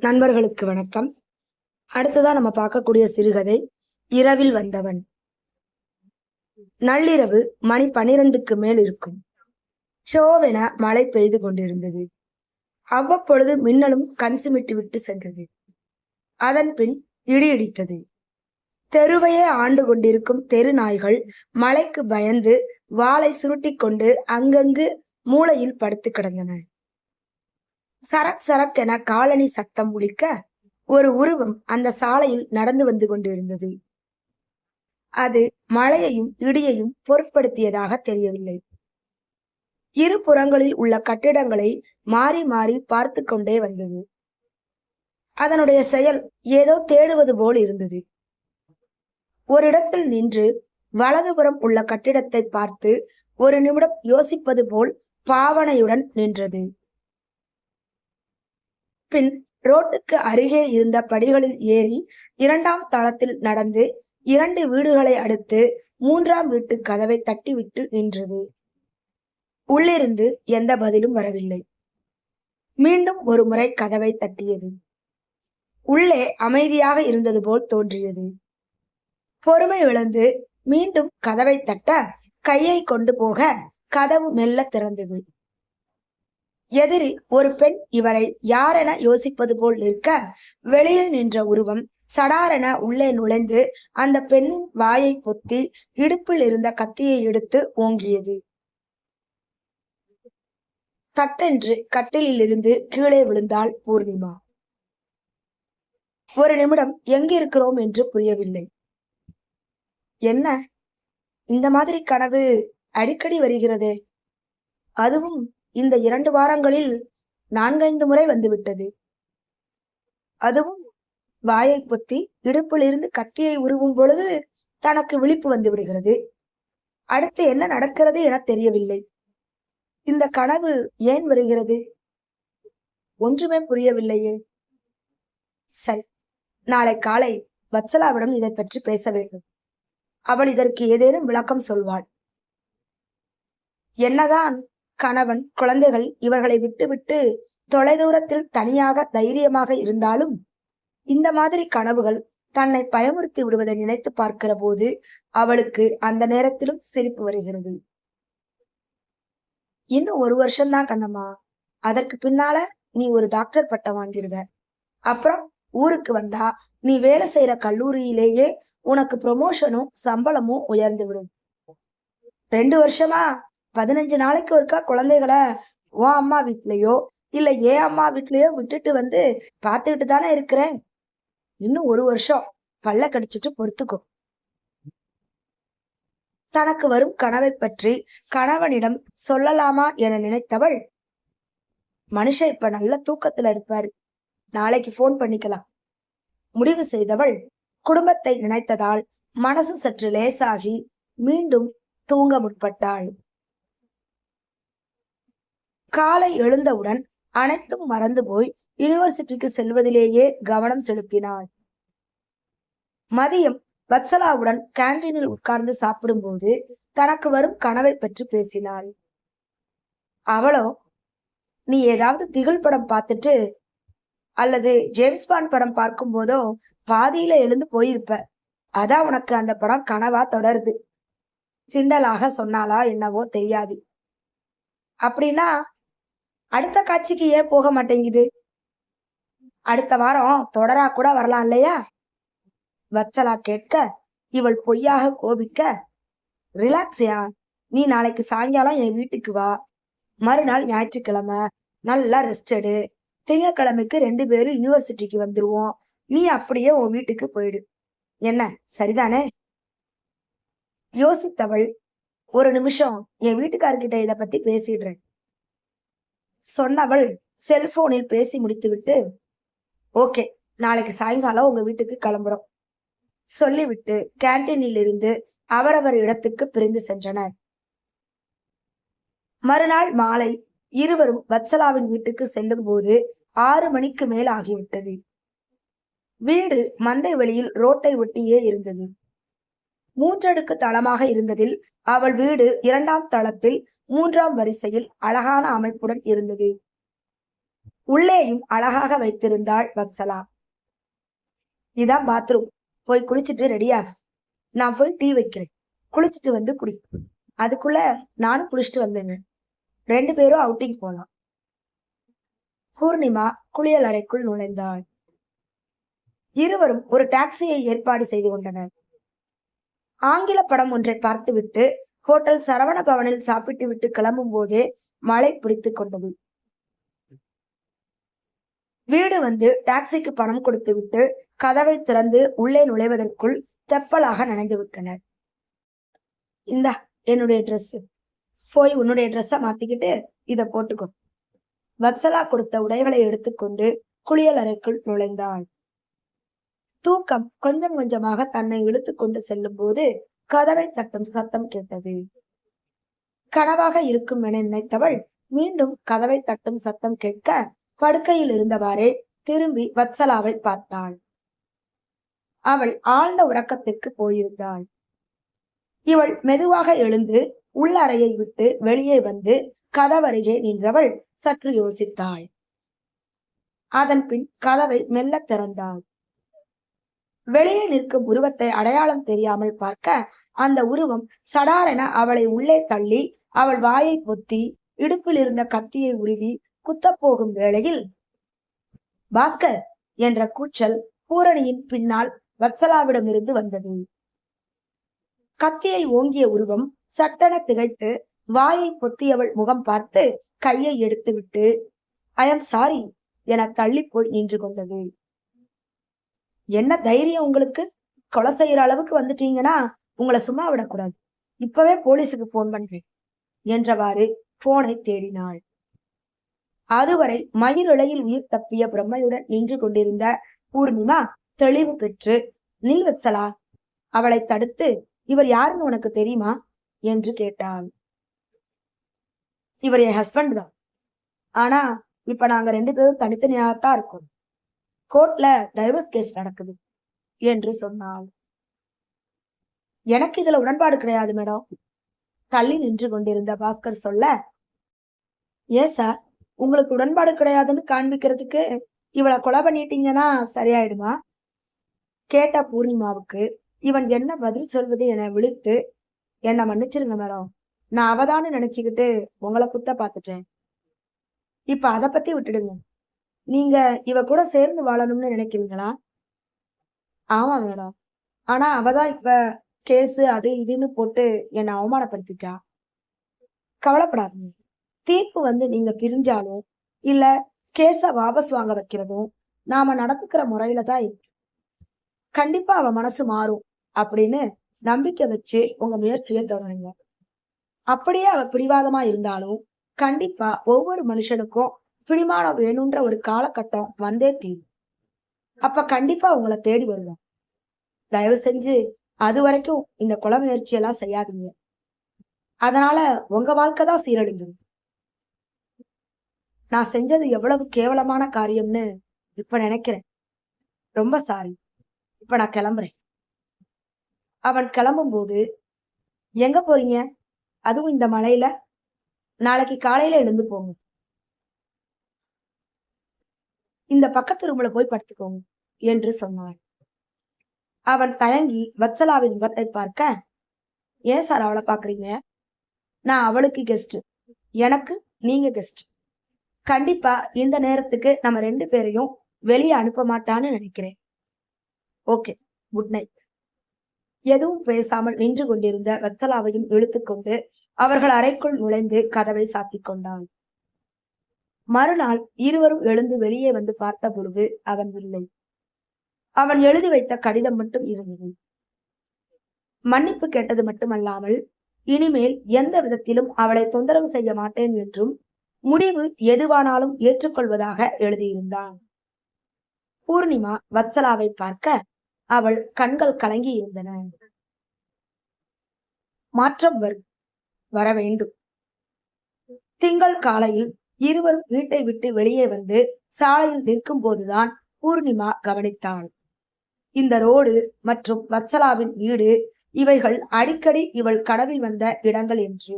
நண்பர்களுக்கு வணக்கம். அடுத்ததா நம்ம பார்க்கக்கூடிய சிறுகதை இரவில் வந்தவன். நள்ளிரவு மணி பனிரெண்டுக்கு மேல் இருக்கும். சோவென மழை பெய்து கொண்டிருந்தது. அவ்வப்பொழுது மின்னலும் கண் சிமிட்டு விட்டு சென்றது. அதன் பின் இடி இடித்தது. தெருவையே ஆண்டு கொண்டிருக்கும் தெரு நாய்கள் மழைக்கு பயந்து வாளை சுருட்டிக் கொண்டு அங்கங்கு மூளையில் படுத்து கிடந்தன. சரக் சரக் என காலனி சத்தம் முழிக்க ஒரு உருவம் அந்த சாலையில் நடந்து வந்து கொண்டிருந்தது. அது மழையையும் இடியையும் பொருட்படுத்தியதாக தெரியவில்லை. இரு புறங்களில் உள்ள கட்டிடங்களை மாறி மாறி பார்த்து கொண்டே வந்தது. அதனுடைய செயல் ஏதோ தேடுவது போல் இருந்தது. ஒரு இடத்தில் நின்று வலதுபுறம் உள்ள கட்டிடத்தை பார்த்து ஒரு நிமிடம் யோசிப்பது போல் பாவனையுடன் நின்றது. பின் ரோட்டுக்கு அருகே இருந்த படிகளில் ஏறி இரண்டாம் தளத்தில் நடந்து இரண்டு வீடுகளை அடுத்து மூன்றாம் வீட்டு கதவை தட்டிவிட்டு நின்றது. உள்ளிருந்து எந்த பதிலும் வரவில்லை. மீண்டும் ஒரு முறை கதவை தட்டியது. உள்ளே அமைதியாக இருந்தது போல் தோன்றியது. பொறுமை இழந்து மீண்டும் கதவை தட்ட கையை கொண்டு போக கதவு மெல்ல திறந்தது. எதிரில் ஒரு பெண் இவரை யாரென யோசிப்பது போல் நிற்க வெளியில் நின்ற உருவம் சடாரென உள்ளே நுழைந்து அந்த பெண்ணின் வாயை பொத்தி இடுப்பில் இருந்த கத்தியை எடுத்து ஓங்கியது. தட்டென்று கட்டிலில் இருந்து கீழே விழுந்தாள் பூர்ணிமா. ஒரு நிமிடம் எங்கிருக்கிறோம் என்று புரியவில்லை. என்ன? இந்த மாதிரி கனவு அடிக்கடி வருகிறதே. அதுவும் இந்த இரண்டு வாரங்களில் நான்கைந்து முறை வந்துவிட்டது. அதுவும் வாயை பொத்தி இடுப்பிலிருந்து கத்தியை உருவும் பொழுது தனக்கு விழிப்பு வந்து விடுகிறது அடுத்து என்ன நடக்கிறது என தெரியவில்லை. இந்த கனவு ஏன் வருகிறது? ஒன்றுமே புரியவில்லையே. சரி நாளை காலை வத்சலாவிடம் இதை பற்றி பேச வேண்டும். அவள் இதற்கு ஏதேனும் விளக்கம் சொல்வாள். என்னதான் கணவன் குழந்தைகள் இவர்களை விட்டுவிட்டு தொலைதூரத்தில் தனியாக தைரியமாக இருந்தாலும் இந்த மாதிரி கனவுகள் தன்னை பயமுறுத்தி விடுவதை நினைத்து பார்க்கிற போது அவளுக்கு அந்த நேரத்திலும் சிரிப்பு வருகிறது. இன்னும் ஒரு வருஷம்தான் கண்ணம்மா. அதற்கு பின்னால நீ ஒரு டாக்டர் பட்டம் வாங்கிடுவ அப்புறம் ஊருக்கு வந்தா நீ வேலை செய்யற கல்லூரியிலேயே உனக்கு ப்ரொமோஷனும் சம்பளமும் உயர்ந்து விடும். ரெண்டு வருஷமா பதினஞ்சு நாளைக்கு ஒருக்கா குழந்தைகளை உன் அம்மா வீட்லயோ இல்ல ஏன் அம்மா வீட்லயோ விட்டுட்டு வந்து பார்த்துக்கிட்டு தானே இருக்கிறேன். இன்னும் ஒரு வருஷம் பல்ல கடிச்சிட்டு பொறுத்துக்கோ தனக்கு வரும் கனவை பற்றி கணவனிடம் சொல்லலாமா என நினைத்தவள் மனுஷன் இப்ப நல்ல தூக்கத்துல இருப்பாரு. நாளைக்கு போன் பண்ணிக்கலாம். முடிவு செய்தவள் குடும்பத்தை நினைத்ததால் மனசு சற்று லேசாகி மீண்டும் தூங்க முற்பட்டாள். காலை எழுந்தவுடன் அனைத்தும் மறந்து போய் யூனிவர்சிட்டிக்கு செல்வதிலேயே கவனம் செலுத்தினாள். மதியம் வத்சலாவுடன் கேண்டீனில் உட்கார்ந்து சாப்பிடும்போது தனக்கு வரும் கனவை பற்றி பேசினாள். அவளோ நீ ஏதாவது திகில் படம் பார்த்துட்டு அல்லது ஜேம்ஸ் பாண்ட் படம் பார்க்கும் போதோ பாதியில எழுந்து போயிருப்ப. அதான் உனக்கு அந்த படம் கனவா தொடருது. கிண்டலாக சொன்னாலா என்னவோ தெரியாது. அப்படின்னா அடுத்த காட்சிக்கு ஏன் போக மாட்டேங்குது. அடுத்த வாரம் தொடரா கூட வரலாம் இல்லையா? வச்சலா கேட்க இவள் பொய்யாக கோபிக்க ரிலாக்ஸியா நீ நாளைக்கு சாயங்காலம் என் வீட்டுக்கு வா. மறுநாள் ஞாயிற்றுக்கிழமை. நல்லா ரெஸ்ட் எடு. திங்கக்கிழமைக்கு ரெண்டு பேரும் யூனிவர்சிட்டிக்கு வந்துருவோம். நீ அப்படியே உன் வீட்டுக்கு போயிடு. என்ன? சரிதானே? யோசித்தவள் ஒரு நிமிஷம். என் வீட்டுக்காரர்கிட்ட இத பத்தி பேசிடுறேன். சொன்னவள் செல்போனில் பேசி முடித்துவிட்டு ஓகே நாளைக்கு சாயங்காலம் உங்க வீட்டுக்கு கிளம்புறோம். சொல்லிவிட்டு கேன்டீனில் இருந்து அவரவர் இடத்துக்கு பிரிந்து சென்றனர். மறுநாள் மாலை இருவரும் வத்சலாவின் வீட்டுக்கு செல்லும் போது ஆறு மணிக்கு மேல் ஆகிவிட்டது வீடு மந்தை வெளியில் ரோட்டை ஒட்டியே இருந்தது. மூன்றடுக்கு தளமாக இருந்ததில் அவள் வீடு இரண்டாம் தளத்தில் மூன்றாம் வரிசையில் அழகான அமைப்புடன் இருந்தது. உள்ளேயும் அழகாக வைத்திருந்தாள் வத்சலா. இதான் பாத்ரூம் போய் குளிச்சுட்டு ரெடியா நான் போய் டீ வைக்கிறேன். குளிச்சுட்டு வந்து குடி. அதுக்குள்ள நானும் குளிச்சுட்டு வந்தேங்க. ரெண்டு பேரும் அவுட்டிங் போலாம். பூர்ணிமா குளியல் அறைக்குள் நுழைந்தாள். இருவரும் ஒரு டாக்ஸியை ஏற்பாடு செய்து கொண்டனர். ஆங்கில படம் ஒன்றை பார்த்துவிட்டு ஹோட்டல் சரவண பவனில் சாப்பிட்டு விட்டு கிளம்பும் போதே மழை பிடித்து கொண்டது. வீடு வந்து டாக்ஸிக்கு பணம் கொடுத்து விட்டு கதவை திறந்து உள்ளே நுழைவதற்குள் தெப்பலாக நனைந்து விட்டனர் இந்தா என்னுடைய ட்ரெஸ் போய் உன்னுடைய ட்ரெஸ்ஸை மாத்திக்கிட்டு இதை போட்டுக்கோ. வத்சலா கொடுத்த உடைகளை எடுத்துக்கொண்டு குளியல் அறைக்குள் நுழைந்தாள். தூக்கம் கொஞ்சம் கொஞ்சமாக தன்னை இழுத்து கொண்டு செல்லும் போது கதவை தட்டும் சத்தம் கேட்டது. கனவாக இருக்கும் என நினைத்தவள் மீண்டும் கதவை தட்டும் சத்தம் கேட்க படுக்கையில் இருந்தவாறே திரும்பி வத்சலாவை பார்த்தாள். அவள் ஆழ்ந்த உறக்கத்திற்கு போயிருந்தாள். இவள் மெதுவாக எழுந்து உள்ளறையை விட்டு வெளியே வந்து கதவருகே நின்றவள் சற்று யோசித்தாள். அதன் பின் கதவை மெல்ல திறந்தாள். வெளியே நிற்கும் உருவத்தை அடையாளம் தெரியாமல் பார்க்க அந்த உருவம் சடாரென அவளை உள்ளே தள்ளி அவள் வாயை பொத்தி இடுப்பில் இருந்த கத்தியை உருவி குத்தப்போகும் வேளையில் பாஸ்கர் என்ற கூச்சல் பூரணியின் பின்னால் வத்சலாவிடமிருந்து வந்தது. கத்தியை ஓங்கிய உருவம் சட்டென திகைத்து வாயை பொத்தியவள் முகம் பார்த்து கையை எடுத்துவிட்டு ஐ சாரி என தள்ளி போய் நின்று கொண்டது. என்ன தைரியம் உங்களுக்கு? கொலை செய்யற அளவுக்கு வந்துட்டீங்கன்னா உங்களை சும்மா விடக்கூடாது. இப்பவே போலீஸுக்கு போன் பண்றேன் என்றவாறு போனை தேடினாள். அதுவரை மயிரிழையில் உயிர் தப்பிய பிரம்மையுடன் நின்று கொண்டிருந்த பூர்ணிமா தெளிவு பெற்று நில்வத்சலா அவளை தடுத்து இவர் யாருன்னு உனக்கு தெரியுமா? என்று கேட்டாள். இவர் என் ஹஸ்பண்ட் தான். ஆனா இப்ப நாங்க ரெண்டு பேரும் தனித்தனியாகத்தான் இருக்கோம். கோர்ட்ல டைவர்ஸ் கேஸ் நடக்குது என்று சொன்னாள். எனக்கு இதுல உடன்பாடு கிடையாது மேடம் தள்ளி நின்று கொண்டிருந்த பாஸ்கர் சொல்ல ஏன் சார் உங்களுக்கு உடன்பாடு கிடையாதுன்னு காண்பிக்கிறதுக்கு இவளை கொலை பண்ணிட்டீங்கன்னா சரியாயிடுமா? கேட்ட பூர்ணிமாவுக்கு இவன் என்ன பதில் சொல்வது என விழித்து என்ன மன்னிச்சிருங்க மேடம் நான் அவதானு நினைச்சுக்கிட்டு உங்களை குத்த பார்த்துட்டேன். இப்ப அதை பத்தி விட்டுடுங்க. நீங்க இவ கூட சேர்ந்து வாழணும்னு நினைக்கிறீங்களா? ஆமா மேடம். ஆனா அவதான் இப்ப கேஸ் அது இதுன்னு போட்டு என்னை அவமானப்படுத்திட்டா. கவலைப்படாதீங்க. தீர்ப்பு வந்து நீங்க பிரிஞ்சாலும் இல்ல கேஸ வாபஸ் வாங்க வைக்கிறதும் நாம நடத்துக்கிற முறையில தான் இருக்கு. கண்டிப்பா அவ மனசு மாறும் அப்படின்னு நம்பிக்கை வச்சு உங்க முயற்சியை தொடருங்க அப்படியே அவ பிடிவாதமா இருந்தாலும் கண்டிப்பா ஒவ்வொரு மனுஷனுக்கும் பிடிமானம் வேணும்ன்ற ஒரு காலகட்டம் வந்தே தீரும். அப்ப கண்டிப்பா உங்களை தேடி வருவேன் தயவு செஞ்சு அது வரைக்கும் இந்த குல முயற்சி எல்லாம் செய்யாதீங்க. அதனால உங்க வாழ்க்கை தான் சீரழிஞ்சிடும் நான் செஞ்சது எவ்வளவு கேவலமான காரியம்னு இப்ப நினைக்கிறேன். ரொம்ப சாரி இப்ப நான் கிளம்புறேன். அவன் கிளம்பும் போது எங்க போறீங்க? அதுவும் இந்த மலையில. நாளைக்கு காலையில எழுந்து போங்க. இந்த பக்கத்து ரூம்ல போய் படுத்துக்கோங்க என்று சொன்னான் அவன் தயங்கி வத்சலாவின் முகத்தை பார்க்க ஏன் சார் அவளை பாக்குறீங்க நான் அவளுக்கு கெஸ்ட் எனக்கு நீங்க கெஸ்ட் கண்டிப்பா இந்த நேரத்துக்கு நம்ம ரெண்டு பேரையும் வெளியே அனுப்ப மாட்டான்னு நினைக்கிறேன். ஓகே குட் நைட் எதுவும் பேசாமல் நின்று கொண்டிருந்த வத்சலாவையும் இழுத்துக்கொண்டு அவர்கள் அறைக்குள் நுழைந்து கதவை சாத்திக் கொண்டான் மறுநாள் இருவரும் எழுந்து வெளியே வந்து பார்த்த பொழுது அவன் இல்லை. அவன் எழுதி வைத்த கடிதம் மட்டும் இருந்தது. மன்னிப்பு கேட்டது மட்டுமல்லாமல் இனிமேல் எந்த விதத்திலும் அவளை தொந்தரவு செய்ய மாட்டேன் என்றும் முடிவு எதுவானாலும் ஏற்றுக்கொள்வதாக எழுதியிருந்தான். பூர்ணிமா வத்சலாவை பார்க்க அவள் கண்கள் கலங்கி இருந்தன. மாற்றம் வரும் வர வேண்டும் திங்கள் காலையில் இருவரும் வீட்டை விட்டு வெளியே வந்து சாலையில் நிற்கும் போதுதான் பூர்ணிமா கவனித்தாள். இந்த ரோடு மற்றும் வத்சலாவின் வீடு இவைகள் அடிக்கடி இவள் கனவில் வந்த இடங்கள் என்று.